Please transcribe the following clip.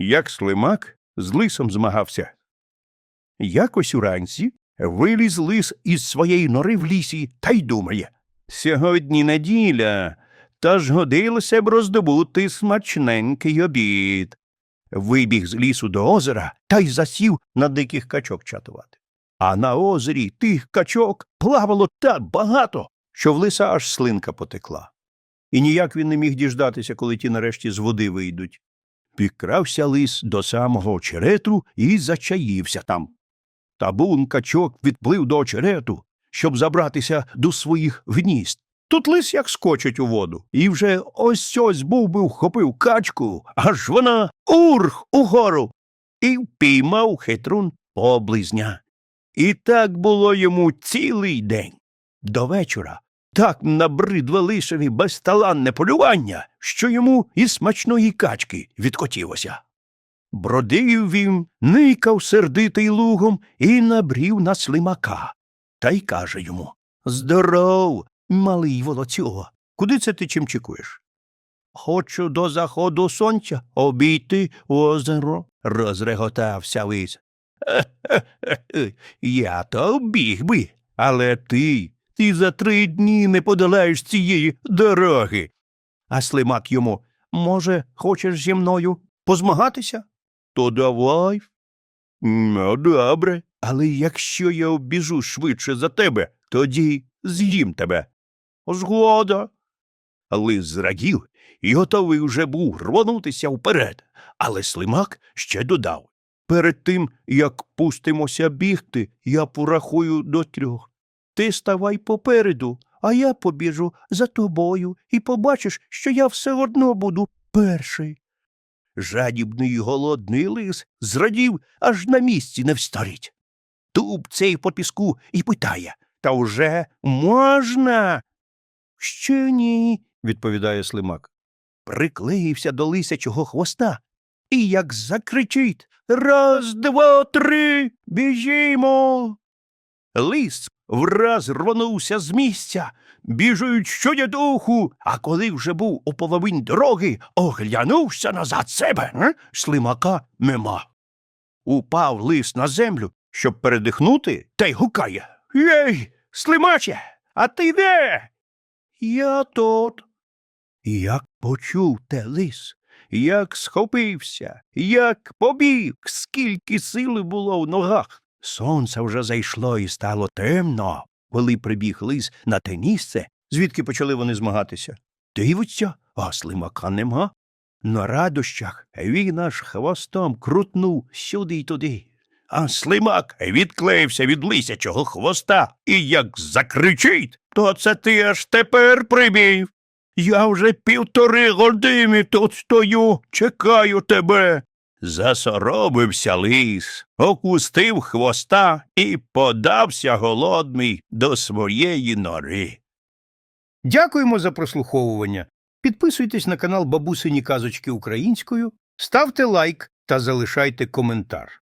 як слимак з лисом змагався. Якось уранці виліз лис із своєї нори в лісі та й думає Сьогодні неділя, та ж годилося б роздобути смачненький обід. Вибіг з лісу до озера та й засів на диких качок чатувати. А на озері тих качок плавало так багато, що в лиса аж слинка потекла. І ніяк він не міг діждатися, коли ті нарешті з води вийдуть. Підкрався лис до самого очерету і зачаївся там. Табун качок відплив до очерету, щоб забратися до своїх гнізд. Тут лис як скочить у воду, і вже ось ось був би вхопив качку, аж вона урх угору, і впіймав хитрун поблизня. І так було йому цілий день. До вечора так набридло лисові безталанне полювання, що йому і смачної качки відкотілося. Бродив він, никав сердитий лугом і набрів на слимака. Та й каже йому Здоров, малий волоцюго. Куди це ти чим чекуєш? Хочу до заходу сонця обійти озеро, розреготався лис. «Е-е-е, Я то біг би, але ти, ти за три дні не подолаєш цієї дороги. А слимак йому, може, хочеш зі мною позмагатися? То давай. Ну, добре. Але якщо я обіжу швидше за тебе, тоді з'їм тебе. Згода. Лис зрадів і готовий вже був рвонутися вперед, але слимак ще додав. Перед тим, як пустимося бігти, я порахую до трьох. Ти ставай попереду, а я побіжу за тобою і побачиш, що я все одно буду перший. Жадібний голодний лис зрадів, аж на місці не встарить. Туб цей по піску і питає Та вже можна? Ще ні, відповідає слимак. Приклеївся до лисячого хвоста і як закричить Раз, два, три, біжімо. Лис враз рвонувся з місця, біжують щодядуху, а коли вже був у половині дороги, оглянувся назад себе, м? слимака нема. Упав лис на землю, щоб передихнути, та й гукає Єй, слимаче, а ти де? Я тут. Як почув те лис, як схопився, як побіг, скільки сили було в ногах. Сонце вже зайшло і стало темно, коли прибіг лис на те місце, звідки почали вони змагатися. Дивиться, а слимака нема. На радощах він аж хвостом крутнув сюди й туди. А слимак відклеївся від лисячого хвоста і як закричить, то це ти аж тепер прибів. Я вже півтори години тут стою, чекаю тебе. Засоробився лис, окустив хвоста і подався голодний до своєї нори. Дякуємо за прослуховування. Підписуйтесь на канал Бабусині Казочки Українською, ставте лайк та залишайте коментар.